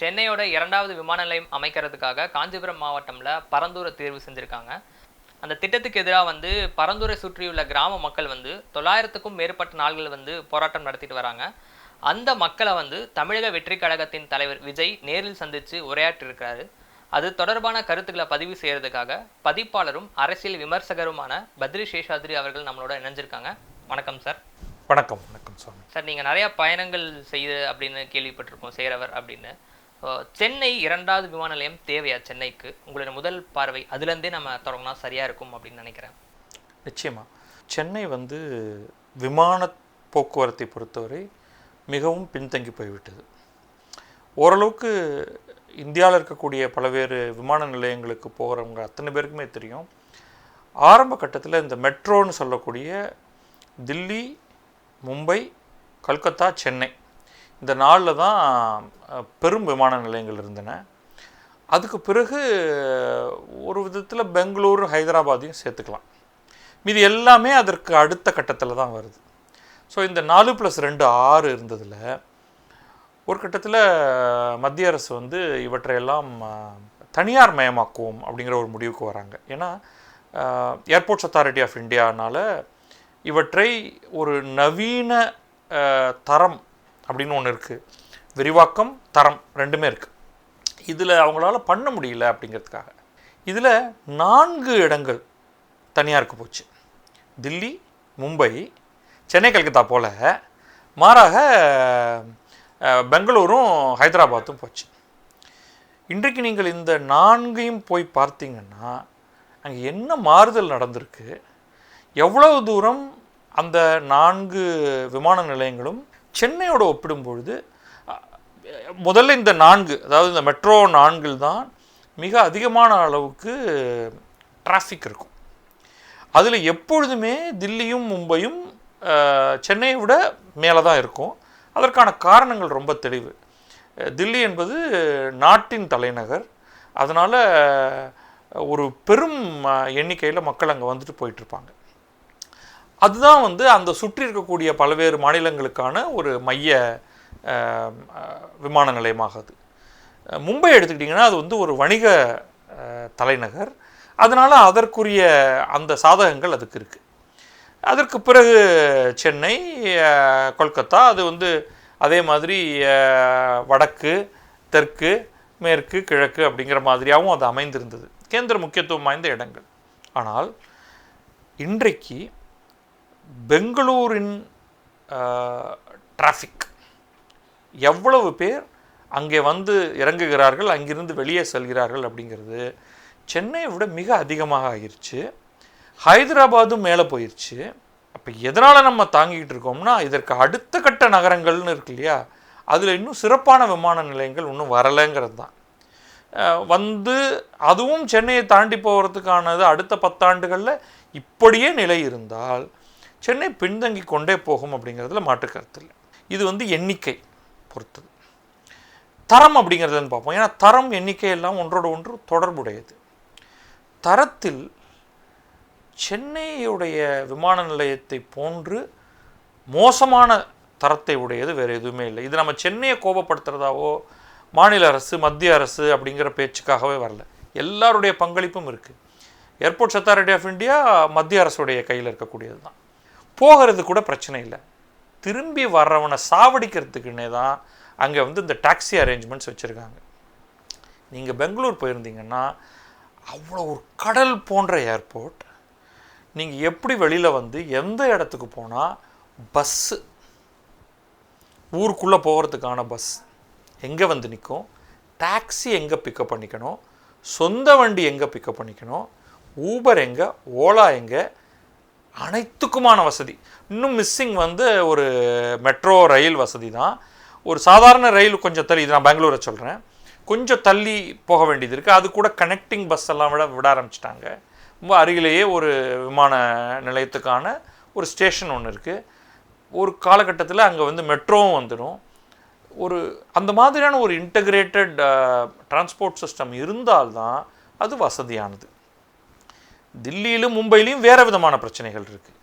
சென்னையோட இரண்டாவது விமான நிலையம் அமைக்கிறதுக்காக காஞ்சிபுரம் மாவட்டம்ல பரந்தூரை தேர்வு செஞ்சுருக்காங்க. அந்த திட்டத்துக்கு எதிராக வந்து பரந்தூரை சுற்றியுள்ள கிராம மக்கள் வந்து தொள்ளாயிரத்துக்கும் மேற்பட்ட நாள்கள் வந்து போராட்டம் நடத்திட்டு வராங்க. அந்த மக்களை வந்து தமிழக வெற்றி கழகத்தின் தலைவர் விஜய் நேரில் சந்தித்து உரையாற்றியிருக்காரு அது தொடர்பான கருத்துக்களை பதிவு செய்யறதுக்காக பதிப்பாளரும் அரசியல் விமர்சகருமான பத்ரி சேஷாத்ரி அவர்கள் நம்மளோட இணைஞ்சிருக்காங்க. வணக்கம் சார். வணக்கம் வணக்கம் சுவாமி சார் நீங்கள் நிறைய பயணங்கள் செய்து அப்படின்னு கேள்விப்பட்டிருக்கோம் செய்கிறவர் அப்படின்னு. சென்னை இரண்டாவது விமான நிலையம் தேவையா சென்னைக்கு? உங்களோட முதல் பார்வை அதுலேருந்தே நம்ம தொடங்கினா சரியாக இருக்கும் அப்படின்னு நினைக்கிறேன். நிச்சயமாக சென்னை வந்து விமான போக்குவரத்தை பொறுத்தவரை மிகவும் பின்தங்கி போய்விட்டது. ஓரளவுக்கு இந்தியாவில் இருக்கக்கூடிய பல்வேறு விமான நிலையங்களுக்கு போகிறவங்க அத்தனை பேருக்குமே தெரியும். ஆரம்ப கட்டத்தில் இந்த மெட்ரோன்னு சொல்லக்கூடிய தில்லி மும்பை கல்கத்தா சென்னை இந்த நாளில் தான் பெரும் விமான நிலையங்கள் இருந்தன. அதுக்கு பிறகு ஒரு விதத்தில் பெங்களூர் ஹைதராபாத்தையும் சேர்த்துக்கலாம். மீதி எல்லாமே அதற்கு அடுத்த கட்டத்தில் தான் வருது. ஸோ இந்த நாலு ப்ளஸ் ரெண்டு ஆறு இருந்ததில் ஒரு கட்டத்தில் மத்திய அரசு வந்து இவற்றையெல்லாம் தனியார் மயமாக்குவோம் அப்படிங்கிற ஒரு முடிவுக்கு வராங்க. ஏன்னா ஏர்போர்ட்ஸ் அத்தாரிட்டி ஆஃப் இந்தியானால் இவற்றை ஒரு நவீன தரம் அப்படின்னு ஒன்று இருக்குது விரிவாக்கம் தரம் ரெண்டுமே இருக்குது இதில் அவங்களால பண்ண முடியல அப்படிங்கிறதுக்காக. இதில் நான்கு இடங்கள் தனியாருக்கு போச்சு. தில்லி மும்பை சென்னை கல்கத்தா போல் மாறாக பெங்களூரும் ஹைதராபாத்தும் போச்சு. இன்றைக்கு நீங்கள் இந்த நான்கையும் போய் பார்த்தீங்கன்னா அங்கே என்ன மாறுதல் நடந்திருக்கு? எவ்வளவு தூரம் அந்த நான்கு விமான நிலையங்களும் சென்னையோட ஒப்பிடும்பொழுது முதல்ல இந்த நான்கு அதாவது இந்த மெட்ரோ நான்கில் தான் மிக அதிகமான அளவுக்கு டிராஃபிக் இருக்கும். அதில் எப்பொழுதுமே தில்லியும் மும்பையும் சென்னையை விட மேலே தான் இருக்கும். அதற்கான காரணங்கள் ரொம்ப தெளிவு. தில்லி என்பது நாட்டின் தலைநகர். அதனால் ஒரு பெரும் எண்ணிக்கையில் மக்கள் அங்கே வந்துட்டு போயிட்டுருப்பாங்க அதுதான் வந்து அந்த சுற்றி இருக்கக்கூடிய பல்வேறு மாநிலங்களுக்கான ஒரு மைய விமான நிலையமாகுது. மும்பை எடுத்துக்கிட்டிங்கன்னா அது வந்து ஒரு வணிக தலைநகர். அதனால் அதற்குரிய அந்த சாதகங்கள் அதுக்கு இருக்குது அதற்கு பிறகு சென்னை கொல்கத்தா அது வந்து அதே மாதிரி வடக்கு தெற்கு மேற்கு கிழக்கு அப்படிங்கிற மாதிரியாகவும் அது அமைந்திருந்தது. கேந்திர முக்கியத்துவம் வாய்ந்த இடங்கள். ஆனால் இன்றைக்கு பெங்களூரின் டிராஃபிக் எவ்வளவு பேர் அங்கே வந்து இறங்குகிறார்கள் அங்கிருந்து வெளியே செல்கிறார்கள் அப்படிங்கிறது சென்னையை விட மிக அதிகமாக ஆகிருச்சு. ஹைதராபாதும் மேலே போயிடுச்சு அப்போ எதனால் நம்ம தாங்கிக்கிட்டு இருக்கோம்னா இதற்கு அடுத்த கட்ட நகரங்கள்னு இருக்கு இல்லையா? அதில் இன்னும் சிறப்பான விமான நிலையங்கள் இன்னும் வரலைங்கிறது தான். வந்து அதுவும் சென்னையை தாண்டி போகிறதுக்கானது அடுத்த பத்தாண்டுகளில் இப்படியே நிலை இருந்தால் சென்னை பின்தங்கி கொண்டே போகும் அப்படிங்கிறதுல மாற்று கருத்து இல்லை. இது வந்து எண்ணிக்கை பொறுத்தது. தரம் அப்படிங்கிறதுன்னு பார்ப்போம். ஏன்னா தரம் எண்ணிக்கை எல்லாம் ஒன்றோடு ஒன்று தொடர்புடையது. தரத்தில் சென்னையுடைய விமான நிலையத்தை போன்று மோசமான தரத்தை உடையது வேறு எதுவுமே இல்லை. இது நம்ம சென்னையை கோபப்படுத்துறதாவோ மாநில அரசு மத்திய அரசு அப்படிங்கிற பேச்சுக்காகவே வரல. எல்லாருடைய பங்களிப்பும் இருக்குது ஏர்போர்ட்ஸ் அத்தாரிட்டி ஆஃப் இந்தியா மத்திய அரசுடைய கையில் இருக்கக்கூடியது தான் போகிறது கூட பிரச்சனை இல்லை. திரும்பி வர்றவனை சாவடிக்கிறதுக்குன்னே தான் அங்கே வந்து இந்த டாக்ஸி அரேஞ்ச்மெண்ட்ஸ் வச்சுருக்காங்க. நீங்கள் பெங்களூர் போயிருந்தீங்கன்னா அவ்வளோ ஒரு கடல் போன்ற ஏர்போர்ட். நீங்கள் எப்படி வெளியில் வந்து எந்த இடத்துக்கு போனால் பஸ்ஸு. ஊருக்குள்ளே போகிறதுக்கான பஸ். எங்கே வந்து நிற்கும்? டாக்ஸி எங்கே பிக்கப் பண்ணிக்கணும்? சொந்த வண்டி எங்கே பிக்கப் பண்ணிக்கணும்? ஊபர் எங்கே? ஓலா எங்கே? அனைத்துக்குமான வசதி. இன்னும் மிஸ்ஸிங் வந்து ஒரு மெட்ரோ ரயில் வசதி தான் ஒரு சாதாரண ரயில் கொஞ்சம் தள்ளி இது நான் பெங்களூரை சொல்கிறேன் கொஞ்சம் தள்ளி போக வேண்டியது இருக்குது அது கூட கனெக்டிங் பஸ் எல்லாம் விட விட ஆரம்பிச்சிட்டாங்க. ரொம்ப அருகிலேயே ஒரு விமான நிலையத்துக்கான ஒரு ஸ்டேஷன் ஒன்று இருக்குது ஒரு காலகட்டத்தில் அங்கே வந்து மெட்ரோவும் வந்துடும். ஒரு அந்த மாதிரியான ஒரு இன்டகிரேட்டட் டிரான்ஸ்போர்ட் சிஸ்டம் இருந்தால்தான் அது வசதியானது. தில்லியிலும் மும்பையிலையும் வேறு விதமான பிரச்சனைகள் இருக்குது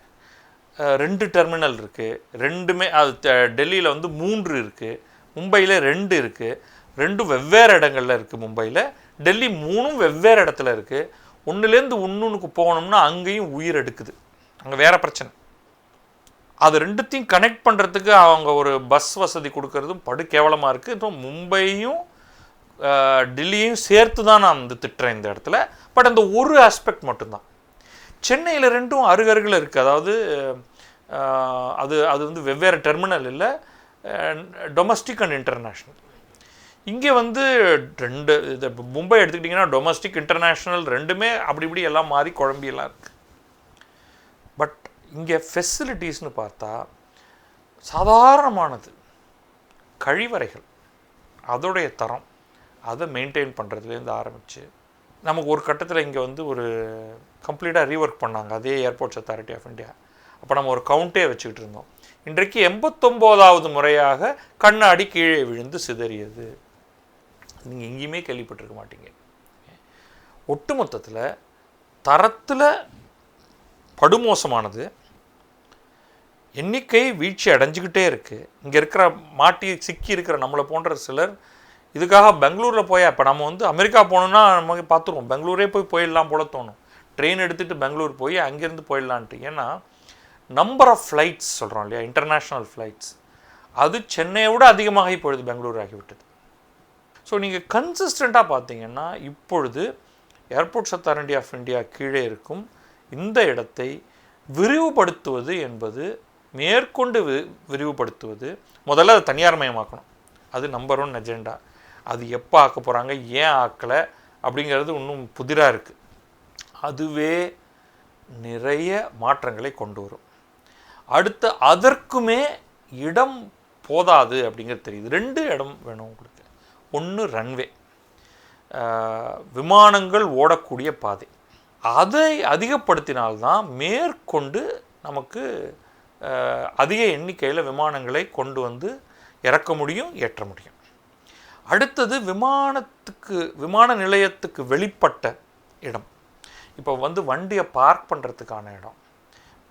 ரெண்டு டெர்மினல் இருக்குது ரெண்டுமே அது டெல்லியில் வந்து மூன்று இருக்குது மும்பையில் ரெண்டு இருக்குது ரெண்டும் வெவ்வேறு இடங்கள்ல இருக்குது மும்பையில். டெல்லி மூணும் வெவ்வேறு இடத்துல இருக்குது ஒன்றுலேருந்து ஒன்றுனுக்கு போகணும்னா அங்கேயும் உயிர் எடுக்குது. அங்கே வேறு பிரச்சனை. அது ரெண்டுத்தையும் கனெக்ட் பண்ணுறதுக்கு அவங்க ஒரு பஸ் வசதி கொடுக்கறதும் படு கேவலமாக இருக்குது இப்போ மும்பையும் டெல்லியும் சேர்த்து தான் நான் வந்து திட்டுறேன் இந்த இடத்துல. பட் அந்த ஒரு ஆஸ்பெக்ட் மட்டும்தான். சென்னையில் ரெண்டும் அருகருகில் இருக்குது அதாவது அது அது வந்து வெவ்வேறு டெர்மினல் இல்லை. டொமஸ்டிக் அண்ட் இன்டர்நேஷ்னல் இங்கே வந்து ரெண்டு இது மும்பை எடுத்துக்கிட்டிங்கன்னா டொமஸ்டிக் இன்டர்நேஷ்னல் ரெண்டுமே அப்படி இப்படி எல்லாம் மாறி குழம்பியெல்லாம் இருக்குது பட் இங்கே ஃபெசிலிட்டிஸ்னு பார்த்தா சாதாரணமானது. கழிவறைகள். அதோடைய தரம். அதை மெயின்டைன் பண்ணுறதுலேருந்து ஆரம்பித்து நமக்கு ஒரு கட்டத்தில் இங்கே வந்து ஒரு கம்ப்ளீட்டாக ரீஒர்க் பண்ணாங்க அதே ஏர்போர்ட்ஸ் அத்தாரிட்டி ஆஃப் இந்தியா அப்போ நம்ம ஒரு கவுண்டே வச்சுக்கிட்டு இருந்தோம். இன்றைக்கு எண்பத்தொம்போதாவது முறையாக கண்ணாடி கீழே விழுந்து சிதறியது. நீங்கள் எங்கேயுமே கேள்விப்பட்டிருக்க மாட்டீங்க. ஒட்டுமொத்தத்தில் தரத்தில் படுமோசமானது. எண்ணிக்கை வீழ்ச்சி அடைஞ்சுக்கிட்டே இருக்குது இங்கே இருக்கிற மாட்டி சிக்கி இருக்கிற நம்மளை போன்ற சிலர் இதுக்காக பெங்களூரில் போய்? இப்போ நம்ம வந்து அமெரிக்கா போகணுன்னா நம்ம பார்த்துருவோம். பெங்களூரே போய் போயிடலாம் போல தோணும். ட்ரெயின் எடுத்துகிட்டு பெங்களூர் போய் அங்கேருந்து போயிடலான்ட்டு. ஏன்னா நம்பர் ஆஃப் ஃப்ளைட்ஸ் சொல்கிறோம் இல்லையா? இன்டர்நேஷ்னல் ஃப்ளைட்ஸ் அது சென்னையை விட அதிகமாகி இப்பொழுது பெங்களூர் ஆகிவிட்டது ஸோ நீங்கள் கன்சிஸ்டண்ட்டாக பார்த்தீங்கன்னா இப்பொழுது ஏர்போர்ட்ஸ் அத்தாரிட்டி ஆஃப் இந்தியா கீழே இருக்கும். இந்த இடத்தை விரிவுபடுத்துவது என்பது மேற்கொண்டு வி விரிவுபடுத்துவது முதல்ல அதை தனியார் மயமாக்கணும் அது நம்பர் ஒன் அஜெண்டா அது எப்போ ஆக்க போகிறாங்க ஏன் ஆக்கலை அப்படிங்கிறது இன்னும் புதிராக இருக்குது அதுவே நிறைய மாற்றங்களை கொண்டு வரும். அடுத்து அதற்குமே இடம் போதாது அப்படிங்கிறது தெரியுது. ரெண்டு இடம் வேணும் உங்களுக்கு. ஒன்று ரன்வே விமானங்கள் ஓடக்கூடிய பாதை. அதை அதிகப்படுத்தினால்தான் மேற்கொண்டு நமக்கு அதிக எண்ணிக்கையில் விமானங்களை கொண்டு வந்து இறக்க முடியும் ஏற்ற முடியும். அடுத்தது விமானத்துக்கு விமான நிலையத்துக்கு வெளிப்பட்ட இடம். இப்போ வந்து வண்டியை பார்க் பண்ணுறதுக்கான இடம்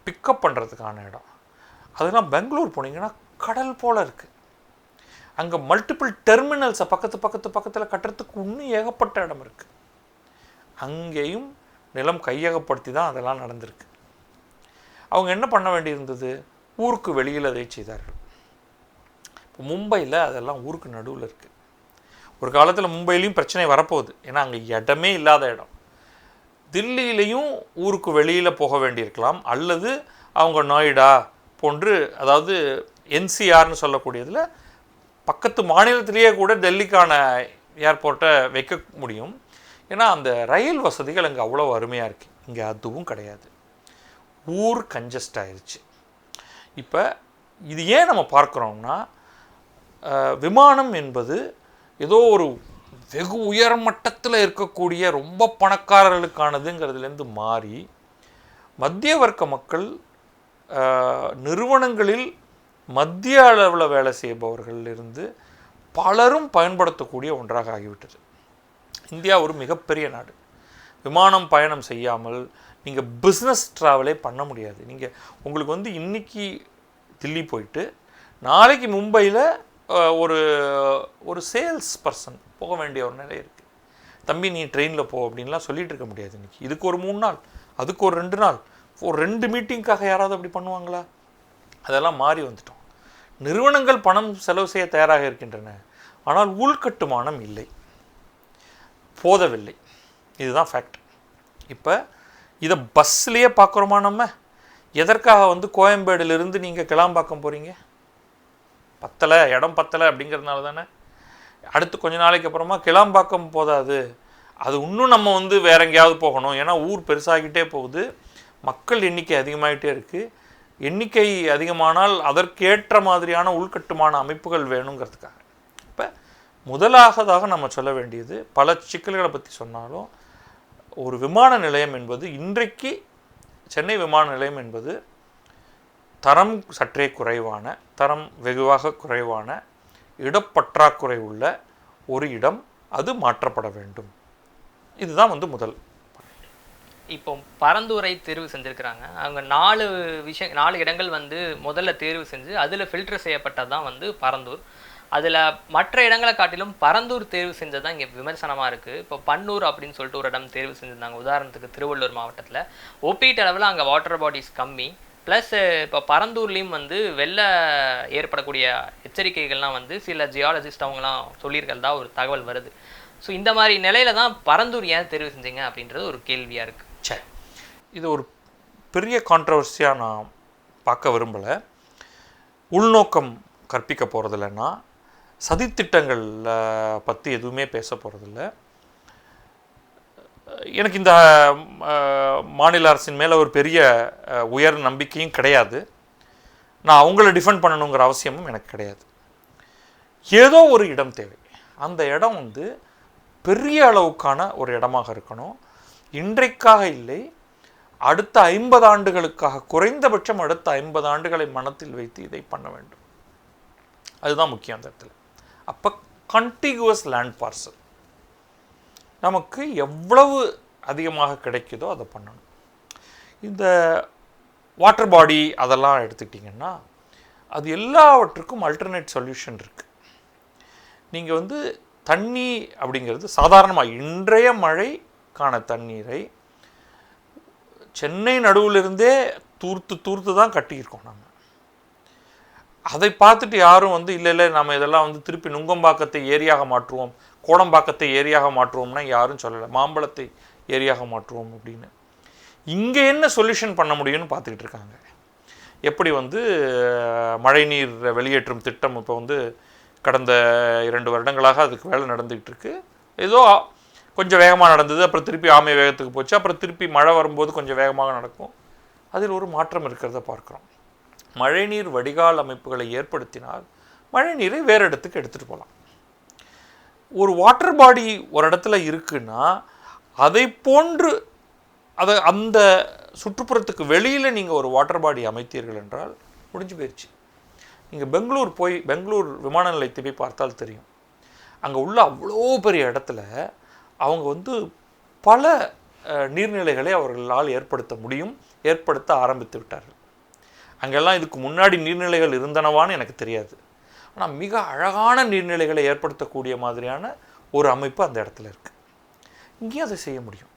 பிக்கப் பண்ணுறதுக்கான இடம். அதெல்லாம் பெங்களூர் போனீங்கன்னா கடல் போல் இருக்குது அங்கே மல்டிபிள் டெர்மினல்ஸை பக்கத்து பக்கத்து பக்கத்தில் கட்டுறதுக்கு இன்னும் ஏகப்பட்ட இடம் இருக்குது அங்கேயும் நிலம் கையகப்படுத்தி தான் அதெல்லாம் நடந்திருக்கு. அவங்க என்ன பண்ண வேண்டியிருந்தது? ஊருக்கு வெளியில் அதை செய்தார்கள். இப்போ மும்பையில் அதெல்லாம் ஊருக்கு நடுவில் இருக்குது ஒரு காலத்தில் மும்பையிலையும் பிரச்சனை வரப்போகுது. ஏன்னா அங்கே இடமே இல்லாத இடம். தில்லியிலையும் ஊருக்கு வெளியில் போக வேண்டியிருக்கலாம். அல்லது அவங்க நொய்டா போன்று அதாவது என்சிஆர்னு சொல்லக்கூடியதில் பக்கத்து மாநிலத்திலேயே கூட டெல்லிக்கான ஏர்போர்ட்டை வைக்க முடியும். ஏன்னா அந்த ரயில் வசதிகள் அங்கே அவ்வளோ அருமையாக இருக்குது இங்கே அதுவும் கிடையாது. ஊர் கஞ்சஸ்ட் ஆயிடுச்சு இப்போ இது ஏன் நம்ம பார்க்குறோம்னா விமானம் என்பது ஏதோ ஒரு வெகு உயர் மட்டத்தில் இருக்கக்கூடிய ரொம்ப பணக்காரர்களுக்கானதுங்கிறதுலேருந்து மாறி மத்திய வர்க்க மக்கள் நிறுவனங்களில் மத்திய அளவில் வேலை செய்பவர்களிலிருந்து பலரும் பயன்படுத்தக்கூடிய ஒன்றாக ஆகிவிட்டது. இந்தியா ஒரு மிகப்பெரிய நாடு. விமானம் பயணம் செய்யாமல் நீங்கள் பிஸ்னஸ் ட்ராவலே பண்ண முடியாது. நீங்கள் உங்களுக்கு வந்து இன்னைக்கு தில்லி போயிட்டு நாளைக்கு மும்பையில் ஒரு ஒரு சேல்ஸ் பர்சன் போக வேண்டிய ஒரு நிலை இருக்குது தம்பி நீ ட்ரெயினில் போ அப்படின்லாம் சொல்லிகிட்டு இருக்க முடியாது இன்னைக்கு. இதுக்கு ஒரு மூணு நாள் அதுக்கு ஒரு ரெண்டு நாள் ஒரு ரெண்டு மீட்டிங்க்காக யாராவது அப்படி பண்ணுவாங்களா? அதெல்லாம் மாறி வந்துட்டோம். நிறுவனங்கள் பணம் செலவு செய்ய தயாராக இருக்கின்றன. ஆனால் உள்கட்டுமானம் இல்லை. போதவில்லை. இதுதான் ஃபேக்ட் இப்போ இதை பஸ்லேயே பார்க்குறோமா நம்ம? எதற்காக வந்து கோயம்பேடுலேருந்து நீங்கள் கிளாம்பாக்கம் போகிறீங்க பத்தலை இடம் பத்தலை அப்படிங்கிறதுனால தானே. அடுத்து கொஞ்ச நாளைக்கு அப்புறமா கிளாம்பாக்கம் போதாது. அது இன்னும் நம்ம வந்து வேற எங்கேயாவது போகணும். ஏன்னா ஊர் பெருசாகிட்டே போகுது. மக்கள் எண்ணிக்கை அதிகமாகிட்டே இருக்குது எண்ணிக்கை அதிகமானால் அதற்கேற்ற மாதிரியான உள்கட்டுமான அமைப்புகள் வேணுங்கிறதுக்காக. இப்போ முதலாகதாக நம்ம சொல்ல வேண்டியது பல சிக்கல்களை பற்றி சொன்னாலும் ஒரு விமான நிலையம் என்பது இன்றைக்கு சென்னை விமான நிலையம் என்பது தரம் சற்றே குறைவான தரம் வெகுவாக குறைவான இடப்பற்றாக்குறை உள்ள ஒரு இடம் அது மாற்றப்பட வேண்டும். இதுதான் வந்து முதல் இப்போ பரந்துரை தேர்வு செஞ்சுருக்கிறாங்க. அவங்க நாலு விஷயம் நாலு இடங்கள் வந்து முதல்ல தேர்வு செஞ்சு அதில் ஃபில்டர் செய்யப்பட்டது தான் வந்து பரந்தூர். அதில் மற்ற இடங்களை காட்டிலும் பரந்தூர் தேர்வு செஞ்சது தான் இங்கே விமர்சனமாக இருக்குது இப்போ பன்னூர் அப்படின்னு சொல்லிட்டு ஒரு இடம் தேர்வு செஞ்சுருந்தாங்க. உதாரணத்துக்கு திருவள்ளூர் மாவட்டத்தில். ஒப்பீட்டளவில் அங்கே வாட்டர் பாடிஸ் கம்மி. ப்ளஸ் இப்போ பரந்தூர்லேயும் வந்து வெள்ள ஏற்படக்கூடிய எச்சரிக்கைகள்லாம் வந்து சில ஜியாலஜிஸ்ட் அவங்கலாம் சொல்லியிருக்கிறதா ஒரு தகவல் வருது. ஸோ இந்த மாதிரி நிலையில தான் பரந்தூர் ஏன் தெரிவு செஞ்சீங்க அப்படின்றது ஒரு கேள்வியாக இருக்குது சரி. இது ஒரு பெரிய கான்ட்ரவர்சியாக நான் பார்க்க விரும்பலை. உள்நோக்கம் கற்பிக்க போகிறதில்லன்னா சதித்திட்டங்களில் பற்றி எதுவுமே பேச போகிறதில்ல எனக்கு இந்த மாநில அரசின் மேலே ஒரு பெரிய உயர் நம்பிக்கையும் கிடையாது. நான் அவங்கள டிஃபெண்ட் பண்ணணுங்கிற அவசியமும் எனக்கு கிடையாது. ஏதோ ஒரு இடம் தேவை. அந்த இடம் வந்து பெரிய அளவுக்கான ஒரு இடமாக இருக்கணும். இன்றைக்காக இல்லை. அடுத்த ஐம்பது ஆண்டுகளுக்காக குறைந்தபட்சம் அடுத்த ஐம்பது ஆண்டுகளை மனத்தில் வைத்து இதை பண்ண வேண்டும். அதுதான் முக்கியம் அந்த இடத்துல. அப்போ கண்டிகுவஸ் லேண்ட் பார்சல் நமக்கு எவ்வளவு அதிகமாக கிடைக்குதோ அதை பண்ணணும். இந்த வாட்டர் பாடி அதெல்லாம் எடுத்துக்கிட்டிங்கன்னா அது எல்லாவற்றுக்கும் அல்டர்னேட் சொல்யூஷன் இருக்குது நீங்கள் வந்து தண்ணி அப்படிங்கிறது சாதாரணமாக இன்றைய மழைக்கான தண்ணீரை சென்னை நடுவிலிருந்தே தூர்த்து தூர்த்து தான் கட்டியிருக்கோம் நாங்கள் அதை பார்த்துட்டு யாரும் வந்து இல்லை இல்லை நம்ம இதெல்லாம் வந்து திருப்பி நுங்கம்பாக்கத்தை ஏரியாக மாற்றுவோம் கோடம்பாக்கத்தை ஏரியாக மாற்றுவோம்னா யாரும் சொல்லலை. மாம்பழத்தை ஏரியாக மாற்றுவோம் அப்படின்னு. இங்கே என்ன சொல்யூஷன் பண்ண முடியும்னு பார்த்துக்கிட்டு இருக்காங்க. எப்படி வந்து மழைநீர் வெளியேற்றும் திட்டம் இப்போ வந்து கடந்த இரண்டு வருடங்களாக அதுக்கு வேலை நடந்துக்கிட்டு இருக்குது ஏதோ கொஞ்சம் வேகமாக நடந்தது அப்புறம் திருப்பி ஆமை வேகத்துக்கு போச்சு அப்புறம் திருப்பி மழை வரும்போது கொஞ்சம் வேகமாக நடக்கும். அதில் ஒரு மாற்றம் இருக்கிறத பார்க்குறோம். மழைநீர் வடிகால் அமைப்புகளை ஏற்படுத்தினால் மழைநீரை வேறு இடத்துக்கு எடுத்துகிட்டு போகலாம். ஒரு வாட்டர் பாடி ஒரு இடத்துல இருக்குன்னா அதை போன்று அதை அந்த சுற்றுப்புறத்துக்கு வெளியில் நீங்கள் ஒரு வாட்டர் பாடி அமைத்தீர்கள் என்றால் முடிஞ்சு போயிடுச்சு நீங்கள் பெங்களூர் போய் பெங்களூர் விமான நிலையத்தை போய் பார்த்தால் தெரியும். அங்கே உள்ள அவ்வளோ பெரிய இடத்துல அவங்க வந்து பல நீர்நிலைகளை அவர்களால் ஏற்படுத்த முடியும் ஏற்படுத்த ஆரம்பித்து விட்டார்கள். அங்கெல்லாம் இதுக்கு முன்னாடி நீர்நிலைகள் இருந்தனவான்னு எனக்கு தெரியாது. ஆனால் மிக அழகான நீர்நிலைகளை ஏற்படுத்தக்கூடிய மாதிரியான ஒரு அமைப்பு அந்த இடத்துல இருக்குது இங்கேயும் அதை செய்ய முடியும்.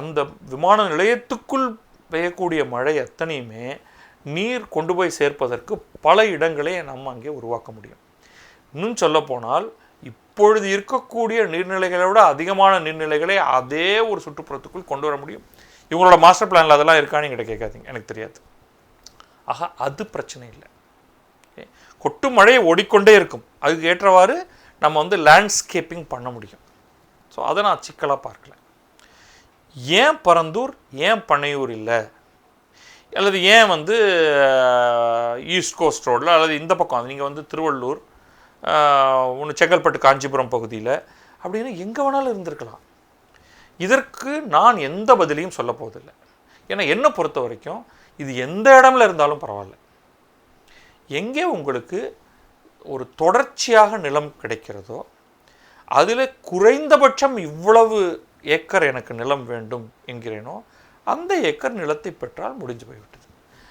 அந்த விமான நிலையத்துக்குள் பெய்யக்கூடிய மழை அத்தனையுமே நீர் கொண்டு போய் சேர்ப்பதற்கு பல இடங்களை நம்ம அங்கே உருவாக்க முடியும். இன்னும் சொல்லப்போனால் இப்பொழுது இருக்கக்கூடிய நீர்நிலைகளை விட அதிகமான நீர்நிலைகளை அதே ஒரு சுற்றுப்புறத்துக்குள் கொண்டு வர முடியும். இவங்களோட மாஸ்டர் பிளானில் அதெல்லாம் இருக்கான்னு என்கிட்ட கேட்காதீங்க. எனக்கு தெரியாது. ஆக அது பிரச்சனை இல்லை. கொட்டு மழையை ஓடிக்கொண்டே இருக்கும். அதுக்கு ஏற்றவாறு நம்ம வந்து லேண்ட்ஸ்கேப்பிங் பண்ண முடியும். ஸோ அதை நான் சிக்கலாக பார்க்கல. ஏன் பரந்தூர் ஏன் பண்ணையூர் இல்லை? அல்லது ஏன் வந்து ஈஸ்ட் கோஸ்ட் ரோடில் அல்லது இந்த பக்கம் நீங்கள் வந்து திருவள்ளூர் ஒன்று செங்கல்பட்டு காஞ்சிபுரம் பகுதியில் அப்படின்னு எங்கே வேணாலும் இருந்திருக்கலாம். இதற்கு நான் எந்த பதிலையும் சொல்ல போவதில்லை. ஏன்னா என்னை பொறுத்த வரைக்கும் இது எந்த இடம்ல இருந்தாலும் பரவாயில்ல. எங்கே உங்களுக்கு ஒரு தொடர்ச்சியாக நிலம் கிடைக்கிறதோ அதில் குறைந்தபட்சம் இவ்வளவு ஏக்கர் எனக்கு நிலம் வேண்டும் என்கிறேனோ அந்த ஏக்கர் நிலத்தை பெற்றால் முடிஞ்சு போய்விட்டது.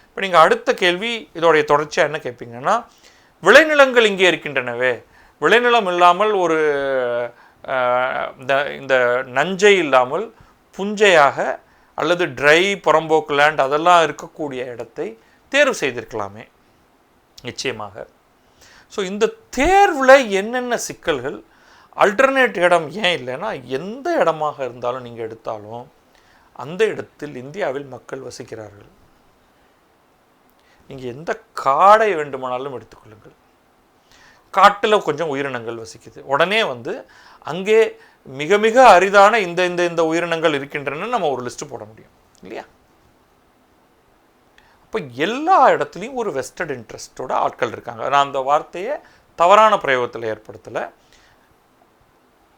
இப்போ நீங்கள் அடுத்த கேள்வி இதோடைய தொடர்ச்சியாக என்ன கேட்பீங்கன்னா விளைநிலங்கள் இங்கே இருக்கின்றனவே விளைநிலம் இல்லாமல் ஒரு இந்த இந்த நஞ்சை இல்லாமல் புஞ்சையாக அல்லது ட்ரை புறம்போக்கு லேண்ட் அதெல்லாம் இருக்கக்கூடிய இடத்தை தேர்வு செய்திருக்கலாமே நிச்சயமாக. ஸோ இந்த தேர்வில் என்னென்ன சிக்கல்கள் அல்டர்னேட் இடம் ஏன் இல்லைன்னா எந்த இடமாக இருந்தாலும் நீங்கள் எடுத்தாலும் அந்த இடத்தில் இந்தியாவில் மக்கள் வசிக்கிறார்கள். நீங்கள் எந்த காடை வேண்டுமானாலும் எடுத்துக்கொள்ளுங்கள் காட்டில் கொஞ்சம் உயிரினங்கள் வசிக்குது. உடனே வந்து அங்கே மிக மிக அரிதான இந்த இந்த இந்த உயிரினங்கள் இருக்கின்றன நம்ம ஒரு லிஸ்ட்டு போட முடியும். இல்லையா? அப்போ எல்லா இடத்துலையும் ஒரு வெஸ்டட் இன்ட்ரெஸ்டோட ஆட்கள் இருக்காங்க. நான் அந்த வார்த்தையை தவறான பிரயோகத்தில் ஏற்படுத்தலை.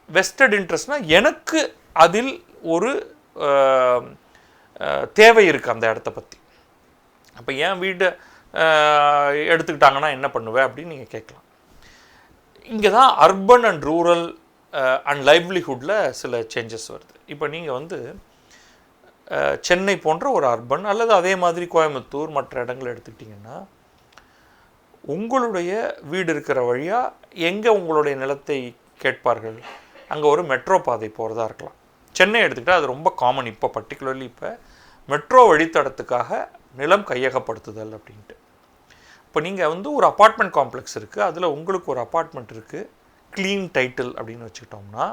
வெஸ்டட் இன்ட்ரெஸ்ட்னால் எனக்கு அதில் ஒரு தேவை இருக்குது அந்த இடத்த பற்றி அப்போ ஏன் வீடு எடுத்துக்கிட்டாங்கன்னா என்ன பண்ணுவேன் அப்படின்னு நீங்கள் கேட்கலாம். இங்கே தான் அர்பன் அண்ட் ரூரல் அண்ட் லைவ்லிஹுட்டில் சில சேஞ்சஸ் வருது. இப்போ நீங்கள் வந்து சென்னை போன்ற ஒரு அர்பன் அல்லது அதே மாதிரி கோயம்புத்தூர் மற்ற இடங்கள் எடுத்துக்கிட்டிங்கன்னா உங்களுடைய வீடு இருக்கிற வழியாக எங்கே உங்களுடைய நிலத்தை கேட்பார்கள்? அங்கே ஒரு மெட்ரோ பாதை போகிறதா இருக்கலாம். சென்னை எடுத்துக்கிட்டால் அது ரொம்ப காமன் இப்போ பர்டிகுலர்லி இப்போ. மெட்ரோ வழித்தடத்துக்காக நிலம் கையகப்படுத்துதல் அப்படின்ட்டு. இப்போ நீங்கள் வந்து ஒரு அப்பார்ட்மெண்ட் காம்ப்ளெக்ஸ் இருக்குது அதில் உங்களுக்கு ஒரு அப்பார்ட்மெண்ட் இருக்குது க்ளீன் டைட்டில் அப்படின்னு வச்சுக்கிட்டோம்னா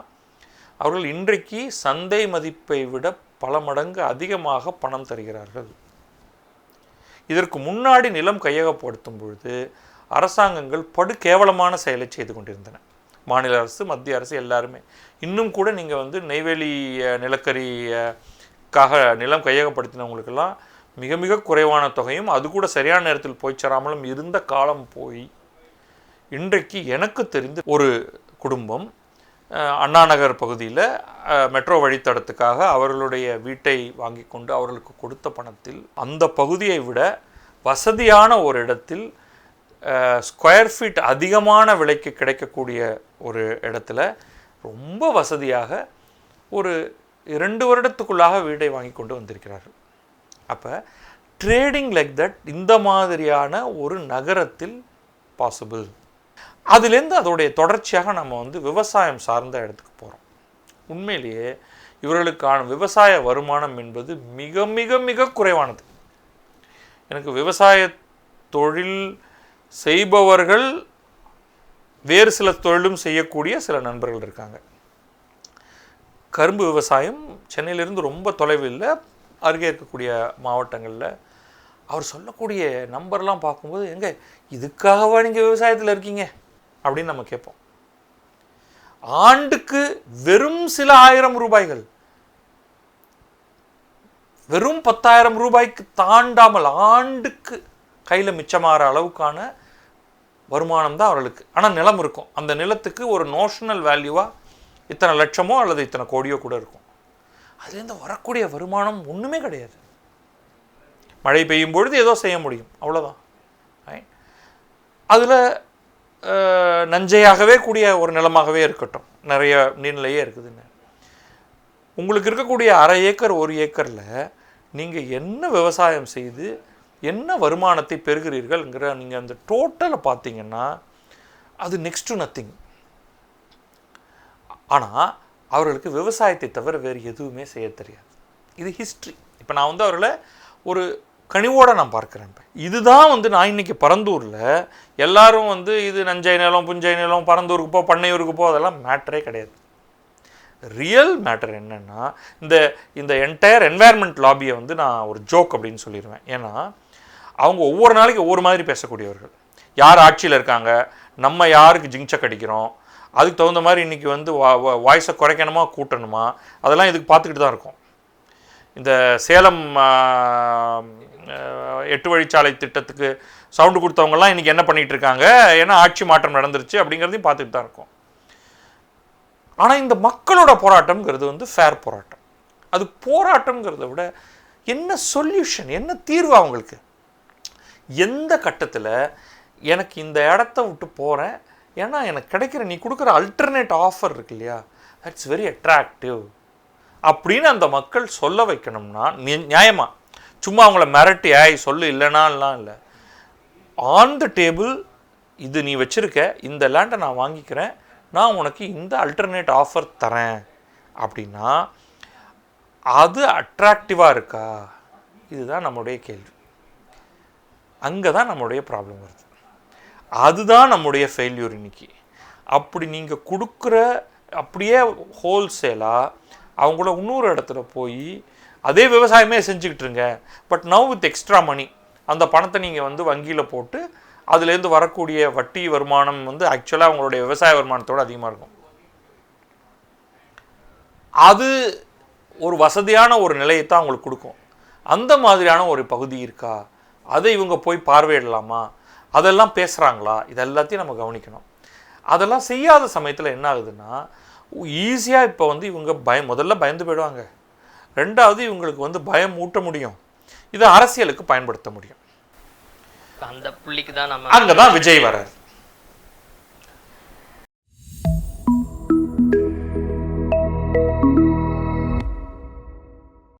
அவர்கள் இன்றைக்கு சந்தை மதிப்பை விட பல மடங்கு அதிகமாக பணம் தருகிறார்கள். இதற்கு முன்னாடி நிலம் கையகப்படுத்தும் பொழுது அரசாங்கங்கள் படு கேவலமான செயலை செய்து கொண்டிருந்தன. மாநில அரசு மத்திய அரசு எல்லாருமே. இன்னும் கூட நீங்கள் வந்து நெய்வேலி நிலக்கரிக்காக நிலம் கையகப்படுத்தினவங்களுக்கெல்லாம் மிக மிக குறைவான தொகையும் அது கூட சரியான நேரத்தில் போய் சேராமலும் இருந்த காலம் போய் இன்றைக்கு எனக்கு தெரிந்து ஒரு குடும்பம் அண்ணாநகர் பகுதியில் மெட்ரோ வழித்தடத்துக்காக அவர்களுடைய வீட்டை வாங்கி கொண்டு அவர்களுக்கு கொடுத்த பணத்தில் அந்த பகுதியை விட வசதியான ஒரு இடத்தில் ஸ்கொயர் ஃபீட் அதிகமான விலைக்கு கிடைக்கக்கூடிய ஒரு இடத்துல ரொம்ப வசதியாக ஒரு இரண்டு வருடத்துக்குள்ளாக வீடை வாங்கி கொண்டு வந்திருக்கிறார்கள். அப்போ ட்ரேடிங் லைக் தட் இந்த மாதிரியான ஒரு நகரத்தில் பாசிபிள் அதுலேருந்து அதோடைய தொடர்ச்சியாக நம்ம வந்து விவசாயம் சார்ந்த இடத்துக்கு போகிறோம் உண்மையிலேயே இவர்களுக்கான விவசாய வருமானம் என்பது மிக மிக மிக குறைவானது. எனக்கு விவசாய தொழில் செய்பவர்கள் வேறு சில தொழிலும் செய்யக்கூடிய சில நண்பர்கள் இருக்காங்க. கரும்பு விவசாயம் சென்னையிலிருந்து ரொம்ப தொலைவில் அருகே இருக்கக்கூடிய மாவட்டங்களில் அவர் சொல்லக்கூடிய நம்பர்லாம் பார்க்கும்போது எங்க இதுக்காகவா நீங்கள் விவசாயத்தில் இருக்கீங்க? அப்படின்னு நம்ம கேட்போம். ஆண்டுக்கு வெறும் சில ஆயிரம் ரூபாய்கள். வெறும் பத்தாயிரம் ரூபாய்க்கு தாண்டாமல் ஆண்டுக்கு கையில் மிச்சமாகிற அளவுக்கான வருமானம் தான் அவர்களுக்கு. ஆனால் நிலம் இருக்கும். அந்த நிலத்துக்கு ஒரு நோஷனல் வேல்யூவாக இத்தனை லட்சமோ அல்லது இத்தனை கோடியோ கூட இருக்கும். அதுலேருந்து வரக்கூடிய வருமானம் ஒன்றுமே கிடையாது. மழை பெய்யும் பொழுது ஏதோ செய்ய முடியும். அவ்வளோதான் அதில் நஞ்சையாகவே கூடிய ஒரு நிலமாகவே இருக்கட்டும். நிறைய நீர்நிலையே இருக்குதுன்னு. உங்களுக்கு இருக்கக்கூடிய அரை ஏக்கர் ஒரு ஏக்கரில் நீங்கள் என்ன விவசாயம் செய்து என்ன வருமானத்தை பெறுகிறீர்கள்ங்கிற நீங்கள் அந்த டோட்டலை பார்த்தீங்கன்னா அது நெக்ஸ்ட் டு நத்திங் ஆனால் அவர்களுக்கு விவசாயத்தை தவிர வேறு எதுவுமே செய்ய தெரியாது. இது ஹிஸ்ட்ரி இப்போ நான் வந்து அவர்களை ஒரு கனிவோடு நான் பார்க்குறேன் இப்போ. இதுதான் வந்து நான் இன்னைக்கு பரந்தூரில் எல்லோரும் வந்து இது நஞ்சை நிலம் புஞ்சை நிலம் பரந்தூருக்கு போ பண்ணையூருக்கு போ அதெல்லாம் மேட்டரே கிடையாது. ரியல் மேட்டர் என்னென்னா இந்த இந்த என்டையர் என்வாயர்மெண்ட் லாபியை வந்து நான் ஒரு ஜோக் அப்படின்னு சொல்லிடுவேன். ஏன்னா அவங்க ஒவ்வொரு நாளைக்கு ஒவ்வொரு மாதிரி பேசக்கூடியவர்கள். யார் ஆட்சியில் இருக்காங்க? நம்ம யாருக்கு ஜிங்சக் அடிக்கிறோம்? அதுக்கு தகுந்த மாதிரி இன்றைக்கி வந்து வா வாய்ஸை குறைக்கணுமா கூட்டணுமா? அதெல்லாம் இதுக்கு பார்த்துக்கிட்டு தான் இருக்கும். இந்த சேலம் எட்டு வழிச்சாலை திட்டத்துக்கு சவுண்டு கொடுத்தவங்கலாம் இன்றைக்கி என்ன பண்ணிகிட்டு இருக்காங்க? ஏன்னா ஆட்சி மாற்றம் நடந்துருச்சு அப்படிங்கிறதையும் பார்த்துட்டு தான் இருக்கும். ஆனால் இந்த மக்களோட போராட்டம்ங்கிறது வந்து ஃபேர் போராட்டம். அது போராட்டம்ங்கிறத விட என்ன சொல்யூஷன் என்ன தீர்வு அவங்களுக்கு? எந்த கட்டத்தில் எனக்கு இந்த இடத்த விட்டு போகிறேன் ஏன்னா எனக்கு கிடைக்கிற நீ கொடுக்குற அல்டர்னேட் ஆஃபர் இருக்கு இல்லையா? தட்ஸ் வெரி அட்ராக்டிவ் அப்படின்னு அந்த மக்கள் சொல்ல வைக்கணும்னா நியாயமாக சும்மா அவங்கள மிரட்டி ஆய் சொல்லு இல்லைனாலாம் இல்லை. ஆன் த டேபிள் இது நீ வச்சிருக்க இந்த லேண்டை நான் வாங்கிக்கிறேன். நான் உனக்கு இந்த அல்டர்னேட் ஆஃபர் தரேன். அப்படின்னா அது அட்ராக்டிவாக இருக்கா? இதுதான் நம்முடைய கேள்வி. அங்கே தான் நம்மளுடைய ப்ராப்ளம் வருது. அதுதான் நம்முடைய ஃபெயில்யூர் இன்னைக்கு. அப்படி நீங்கள் கொடுக்குற அப்படியே ஹோல்சேலாக அவங்கள இன்னொரு இடத்துல போய் அதே விவசாயமே செஞ்சுக்கிட்டு இருங்க. But now with extra money அந்த பணத்தை நீங்கள் வந்து வங்கியில் போட்டு அதுலேருந்து வரக்கூடிய வட்டி வருமானம் வந்து ஆக்சுவலாக அவங்களுடைய விவசாய வருமானத்தோட அதிகமாக இருக்கும். அது ஒரு வசதியான ஒரு நிலையை தான் அவங்களுக்கு கொடுக்கும். அந்த மாதிரியான ஒரு பகுதி இருக்கா? அதை இவங்க போய் பார்வையிடலாமா? அதெல்லாம் பேசுகிறாங்களா இது எல்லாத்தையும் நம்ம கவனிக்கணும். அதெல்லாம் செய்யாத சமயத்தில் என்ன ஆகுதுன்னா ஈஸியாக இப்போ வந்து இவங்க பயம் முதல்ல பயந்து போயிடுவாங்க. ரெண்டாவது இவங்களுக்கு வந்து பயம் ஊட்ட முடியும். இதை அரசியலுக்கு பயன்படுத்த முடியும். அந்த புள்ளிக்கு தான் நம்ம அங்கே தான் விஜய் வரார்